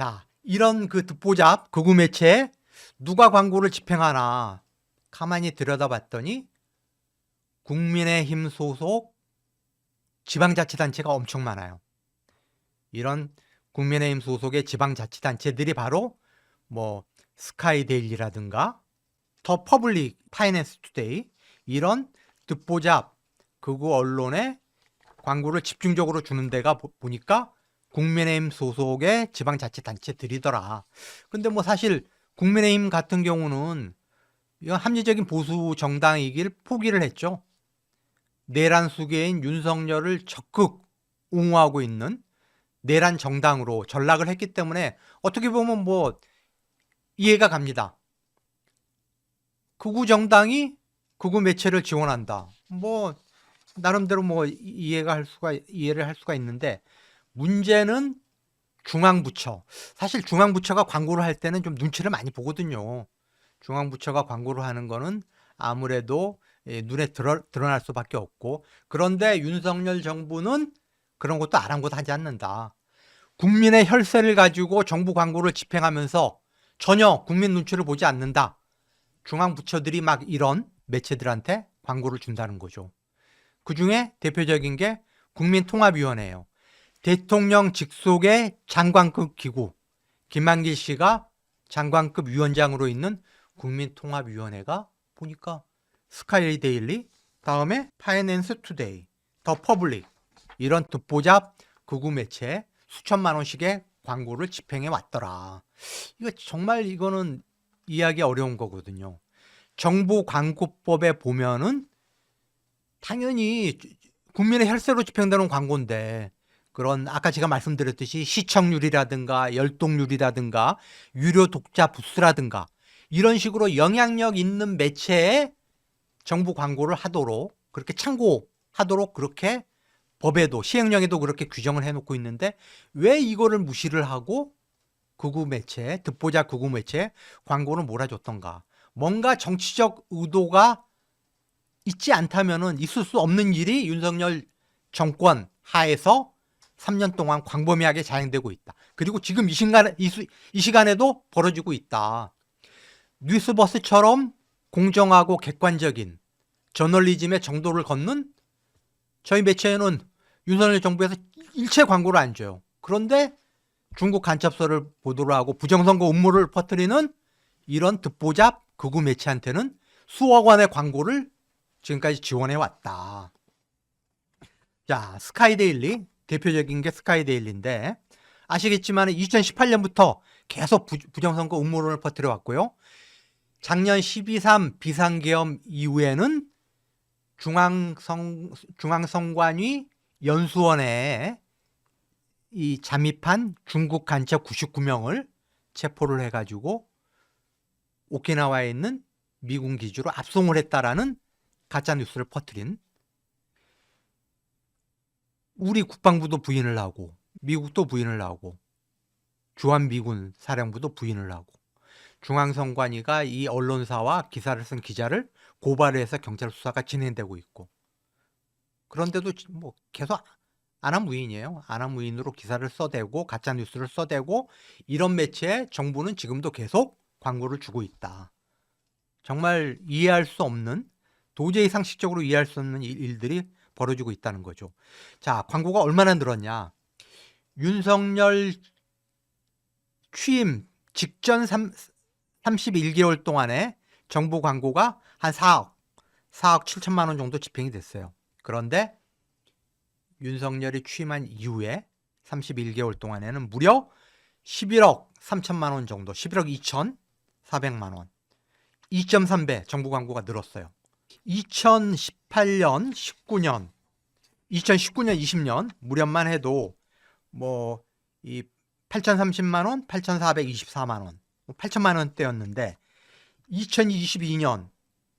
자, 이런 그 듣보잡 극우 매체에 누가 광고를 집행하나 가만히 들여다봤더니 국민의힘 소속 지방자치단체가 엄청 많아요. 이런 국민의힘 소속의 지방자치단체들이 바로 뭐 스카이데일리라든가 더 퍼블릭 파이낸스 투데이 이런 듣보잡 극우 언론에 광고를 집중적으로 주는 데가 보- 보니까 국민의힘 소속의 지방자치단체들이더라. 근데 뭐 사실 국민의힘 같은 경우는 합리적인 보수 정당이길 포기를 했죠. 내란 수계인 윤석열을 적극 옹호하고 있는 내란 정당으로 전락을 했기 때문에 어떻게 보면 뭐 이해가 갑니다. 극우 정당이 극우 매체를 지원한다. 뭐 나름대로 뭐 이- 이해가 할 수가 이해를 할 수가 있는데 문제는 중앙부처. 사실 중앙부처가 광고를 할 때는 좀 눈치를 많이 보거든요. 중앙부처가 광고를 하는 거는 아무래도 예, 눈에 드러, 드러날 수밖에 없고 그런데 윤석열 정부는 그런 것도 아랑곳하지 않는다. 국민의 혈세를 가지고 정부 광고를 집행하면서 전혀 국민 눈치를 보지 않는다. 중앙부처들이 막 이런 매체들한테 광고를 준다는 거죠. 그 중에 대표적인 게 국민통합위원회예요. 대통령 직속의 장관급 기구 김만길 씨가 장관급 위원장으로 있는 국민통합위원회가 보니까 스카이 데일리 다음에 파이낸스 투데이 더 퍼블릭 이런 듣보잡 극우 매체에 수천만 원씩의 광고를 집행해 왔더라. 이거 정말 이거는 이해하기 어려운 거거든요. 정부 광고법에 보면은 당연히 국민의 혈세로 집행되는 광고인데 그런 아까 제가 말씀드렸듯이 시청률이라든가 열동률이라든가 유료 독자 부스라든가 이런 식으로 영향력 있는 매체에 정부 광고를 하도록 그렇게 참고하도록 그렇게 법에도 시행령에도 그렇게 규정을 해놓고 있는데 왜 이거를 무시를 하고 극우 매체 듣보자 극우 매체 광고를 몰아줬던가? 뭔가 정치적 의도가 있지 않다면은 있을 수 없는 일이 윤석열 정권 하에서 3년 동안 광범위하게 자행되고 있다. 그리고 지금 이 시간 이, 수- 이 시간에도 벌어지고 있다. 뉴스버스처럼 공정하고 객관적인 저널리즘의 정도를 걷는 저희 매체에는 윤석열 정부에서 일체 광고를 안 줘요. 그런데 중국 간첩서를 보도를 하고 부정선거 음모를 퍼뜨리는 이런 듣보잡 극우 매체한테는 수억 원의 광고를 지금까지 지원해 왔다. 자, 스카이데일리 대표적인 게 스카이데일리인데 아시겠지만 2018년부터 계속 부, 부정선거 음모론을 퍼뜨려 왔고요. 작년 12.3 비상계엄 이후에는 중앙성 중앙선관위 연수원에 이 잠입한 중국 간첩 99명을 체포를 해가지고 오키나와에 있는 미군 기지로 압송을 했다라는 가짜 뉴스를 퍼뜨린 우리 국방부도 부인을 하고 미국도 부인을 하고 주한미군 사령부도 부인을 하고 중앙선관위가 이 언론사와 기사를 쓴 기자를 고발해서 경찰 수사가 진행되고 있고 그런데도 지- 뭐 계속 안한무인이에요. 안한무인으로 기사를 써대고 가짜 뉴스를 써대고 이런 매체에 정부는 지금도 계속 광고를 주고 있다. 정말 이해할 수 없는 도저히 상식적으로 이해할 수 없는 일- 일들이 벌어지고 있다는 거죠. 자, 광고가 얼마나 늘었냐? 윤석열 취임 직전 3, 31개월 동안에 정부 광고가 한 4억, 4억 7천만 원 정도 집행이 됐어요. 그런데 윤석열이 취임한 이후에 31개월 동안에는 무려 11억 3천만 원 정도, 11억 2천 4백만 원, 2.3배 정부 광고가 늘었어요. 2018년, 19년, 2019년, 20년. 무렵만 해도 뭐 이 8,030만 원, 8,424만 원, 8천만 원대였는데 2022년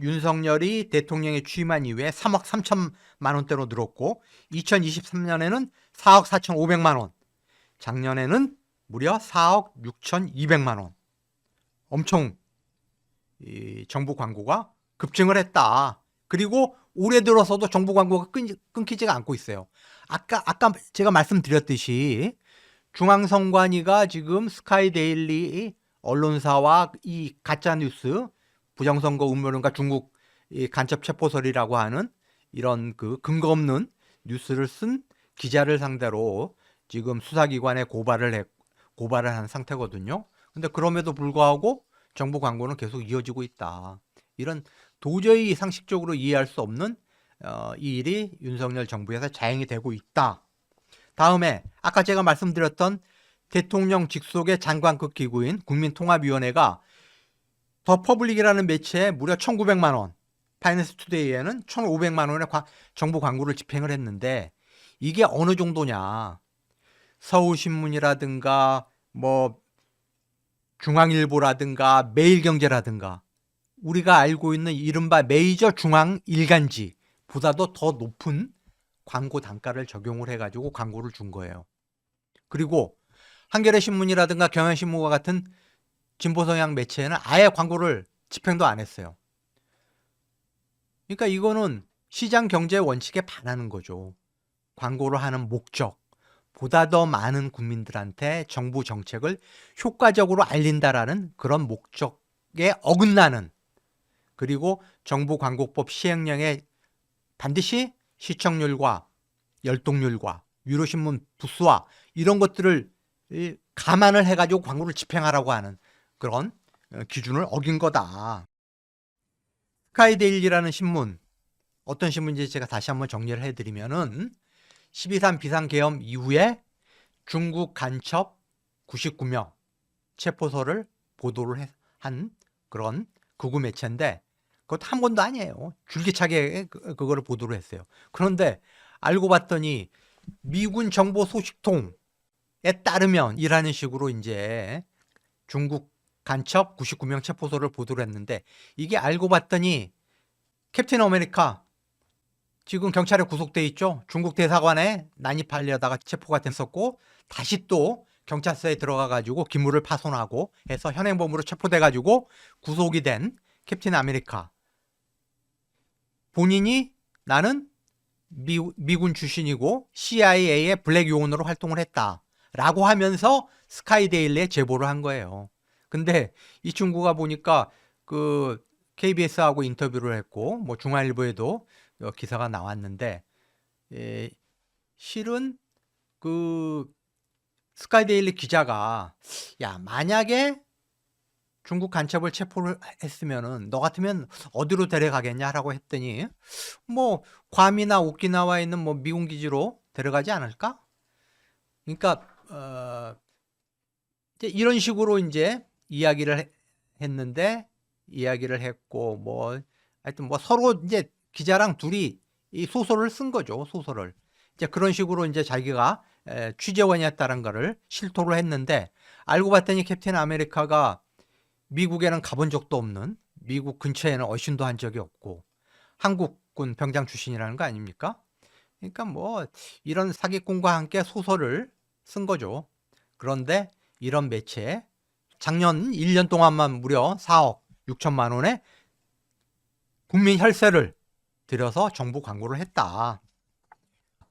윤석열이 대통령에 취임한 이후에 3억 3천만 원대로 늘었고 2023년에는 4억 4,500만 원, 작년에는 무려 4억 6,200만 원. 엄청 이 정부 광고가 급증을 했다. 그리고 올해 들어서도 정부 광고가 끊, 끊기지가 않고 있어요. 아까 아까 제가 말씀드렸듯이 중앙선관위가 지금 스카이데일리 언론사와 이 가짜 뉴스 부정선거 음모론과 중국 이 간첩 체포설이라고 하는 이런 그 근거 없는 뉴스를 쓴 기자를 상대로 지금 수사기관에 고발을 해 고발을 한 상태거든요. 근데 그럼에도 불구하고 정부 광고는 계속 이어지고 있다. 이런 도저히 상식적으로 이해할 수 없는 어, 이 일이 윤석열 정부에서 자행이 되고 있다. 다음에 아까 제가 말씀드렸던 대통령 직속의 장관급 기구인 국민통합위원회가 더 퍼블릭이라는 매체에 무려 1,900만 원, 파이낸스 투데이에는 1,500만 원의 과- 정부 광고를 집행을 했는데 이게 어느 정도냐? 서울신문이라든가 뭐 중앙일보라든가 매일경제라든가 우리가 알고 있는 이른바 메이저 중앙 일간지보다도 더 높은 광고 단가를 적용을 해가지고 광고를 준 거예요. 그리고 한겨레 신문이라든가 경향신문과 같은 진보 성향 매체는 아예 광고를 집행도 안 했어요. 그러니까 이거는 시장 경제 원칙에 반하는 거죠. 광고를 하는 목적 보다 더 많은 국민들한테 정부 정책을 효과적으로 알린다라는 그런 목적에 어긋나는 그리고 정부 광고법 시행령에 반드시 시청률과 열동률과 유료신문 부수와 이런 것들을 이, 감안을 해가지고 광고를 집행하라고 하는 그런 어, 기준을 어긴 거다. 스카이데일리라는 신문 어떤 신문인지 제가 다시 한번 정리를 해드리면은 12.3 비상계엄 이후에 중국 간첩 99명 체포서를 보도를 해- 한 그런 극우 매체인데 그것도 한 번도 아니에요. 줄기차게 그- 그거를 보도를 했어요. 그런데 알고 봤더니 미군 정보 소식통에 따르면 이라는 식으로 이제 중국 간첩 99명 체포서를 보도를 했는데 이게 알고 봤더니 캡틴 아메리카 지금 경찰에 구속돼 있죠. 중국 대사관에 난입하려다가 체포가 됐었고 다시 또 경찰서에 들어가 가지고 기물을 파손하고 해서 현행범으로 체포돼 가지고 구속이 된 캡틴 아메리카 본인이 나는 미, 미군 출신이고 CIA의 블랙 요원으로 활동을 했다 라고 하면서 스카이데일리에 제보를 한 거예요. 근데 이 친구가 보니까 그 KBS하고 인터뷰를 했고 뭐 중앙일보에도 어, 기사가 나왔는데 에, 실은 그 스카이데일리 기자가 야 만약에 중국 간첩을 체포를 했으면은 너 같으면 어디로 데려가겠냐라고 했더니 뭐 괌이나 오키나와에 있는 뭐 미군 기지로 데려가지 않을까? 그러니까 어 이제 이런 식으로 이제 이야기를 해- 했는데 이야기를 했고 뭐 하여튼 뭐 서로 이제 기자랑 둘이 이 소설을 쓴 거죠 소설을 이제 그런 식으로 이제 자기가 에, 취재원이었다는 거를 실토를 했는데 알고 봤더니 캡틴 아메리카가 미국에는 가본 적도 없는 미국 근처에는 어신도 한 적이 없고 한국군 병장 출신이라는 거 아닙니까? 그러니까 뭐 이런 사기꾼과 함께 소설을 쓴 거죠. 그런데 이런 매체에 작년 1년 동안만 무려 4억 6천만 원의 국민 혈세를 들여서 정부 광고를 했다.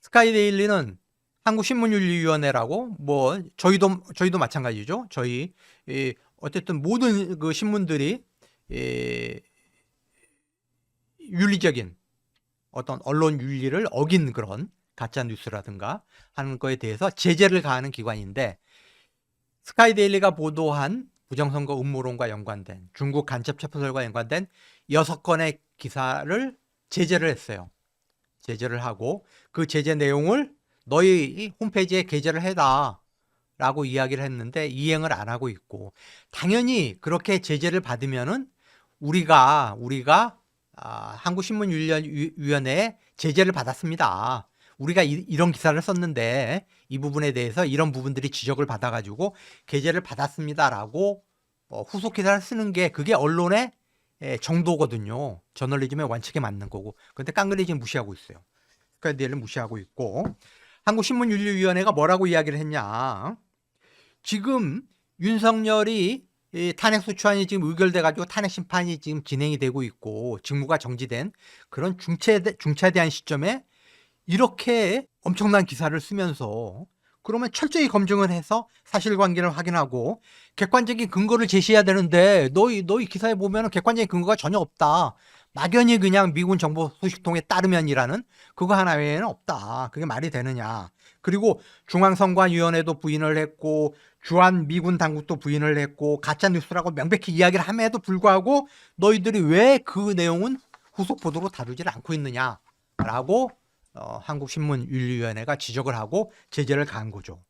스카이데일리는 한국신문윤리위원회라고 뭐 저희도 저희도 마찬가지죠. 저희 이 어쨌든 모든 그 신문들이 이 윤리적인 어떤 언론 윤리를 어긴 그런 가짜 뉴스라든가 하는 거에 대해서 제재를 가하는 기관인데 스카이데일리가 보도한 부정선거 음모론과 연관된 중국 간첩 체포설과 연관된 여섯 건의 기사를 제재를 했어요. 제재를 하고 그 제재 내용을 너희 이 홈페이지에 게재를 해라. 라고 이야기를 했는데 이행을 안 하고 있고 당연히 그렇게 제재를 받으면은 우리가 우리가 아, 한국신문윤리위원회에 제재를 받았습니다. 우리가 이, 이런 기사를 썼는데 이 부분에 대해서 이런 부분들이 지적을 받아가지고 게재를 받았습니다라고 어, 후속 기사를 쓰는 게 그게 언론의 예, 정도거든요. 저널리즘의 원칙에 맞는 거고. 근데 깡그리 지금 무시하고 있어요. 스카이데일을 무시하고 있고 한국신문윤리위원회가 뭐라고 이야기를 했냐? 지금 윤석열이 이 탄핵 소추안이 지금 의결돼 가지고 탄핵 심판이 지금 진행이 되고 있고 직무가 정지된 그런 중체 중차대한 시점에 이렇게 엄청난 기사를 쓰면서 그러면 철저히 검증을 해서 사실관계를 확인하고 객관적인 근거를 제시해야 되는데 너희 너희 기사에 보면은 객관적인 근거가 전혀 없다. 막연히 그냥 미군 정보 소식통에 따르면이라는 그거 하나 외에는 없다. 그게 말이 되느냐. 그리고 중앙선관위원회도 부인을 했고 주한 미군 당국도 부인을 했고 가짜 뉴스라고 명백히 이야기를 함에도 불구하고 너희들이 왜 그 내용은 후속 보도로 다루질 않고 있느냐라고 어, 한국신문윤리위원회가 지적을 하고 제재를 가한 거죠.